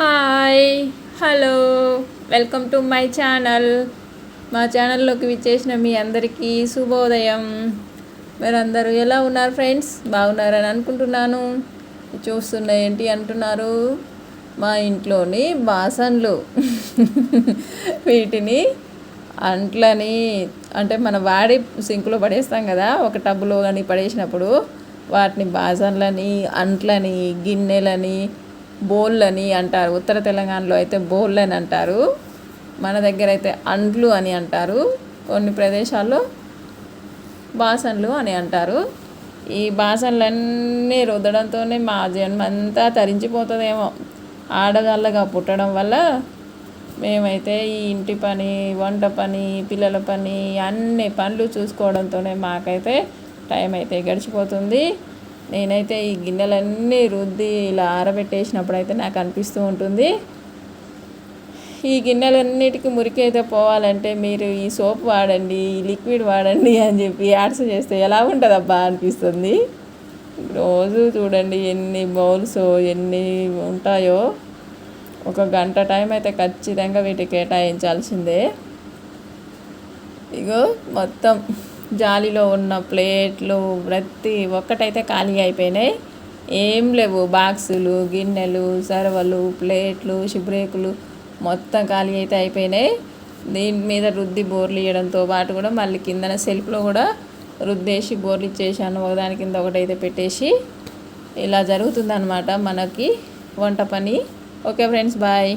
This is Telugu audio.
Hi hello welcome to my channel. మా ఛానల్లోకి విచ్చేసిన మీ అందరికీ శుభోదయం. మీరందరూ ఎలా ఉన్నారు ఫ్రెండ్స్? బాగున్నారని అనుకుంటున్నాను. చూస్తున్న ఏంటి అంటున్నారు? మా ఇంట్లోని బాసన్లు వీటిని అంట్లని అంటే మన వాడి సింకులో పడేస్తాం కదా ఒక టబ్బులో కానీ పడేసినప్పుడు వాటిని బాసన్లని అంట్లని గిన్నెలని బోళ్ళని అంటారు. ఉత్తర తెలంగాణలో అయితే బోళ్ళని అంటారు. మన దగ్గర అయితే అండ్లు అని అంటారు. కొన్ని ప్రదేశాల్లో బాసన్లు అని అంటారు. ఈ బాసన్లన్నీ రుద్దడంతోనే మా జన్మ అంతా తరించిపోతుందేమో. ఆడదాళ్ళగా పుట్టడం వల్ల మేమైతే ఈ ఇంటి పని వంట పని పిల్లల పని అన్ని పనులు చూసుకోవడంతోనే మాకైతే టైం అయితే గడిచిపోతుంది. నేనైతే ఈ గిన్నెలన్నీ రుద్ది ఇలా ఆరబెట్టేసినప్పుడు అయితే నాకు అనిపిస్తూ ఉంటుంది. ఈ గిన్నెలన్నిటికీ మురికి అయితే పోవాలంటే మీరు ఈ సోప్ వాడండి ఈ లిక్విడ్ వాడండి అని చెప్పి యాడ్స్ చేస్తే ఎలా ఉంటుందబ్బా అనిపిస్తుంది. రోజు చూడండి ఎన్ని బౌల్స్ ఎన్ని ఉంటాయో. ఒక గంట టైం అయితే ఖచ్చితంగా వీటికి కేటాయించాల్సిందే. ఇగో మొత్తం. జాలిలో ఉన్న ప్లేట్లు ప్రతి ఒక్కటైతే ఖాళీ అయిపోయినాయి. ఏం లేవు. బాక్సులు గిన్నెలు సర్వలు ప్లేట్లు శుభ్రేకులు మొత్తం ఖాళీ అయితే అయిపోయినాయి. దీని మీద రుద్ది బోర్లు ఇవ్వడంతో పాటు కూడా మళ్ళీ కిందన సెల్ఫ్లో కూడా రుద్దేసి బోర్లు ఇచ్చేసాను. ఒకదాని కింద ఒకటైతే పెట్టేసి ఇలా జరుగుతుందన్నమాట మనకి వంట పని. Okay friends bye.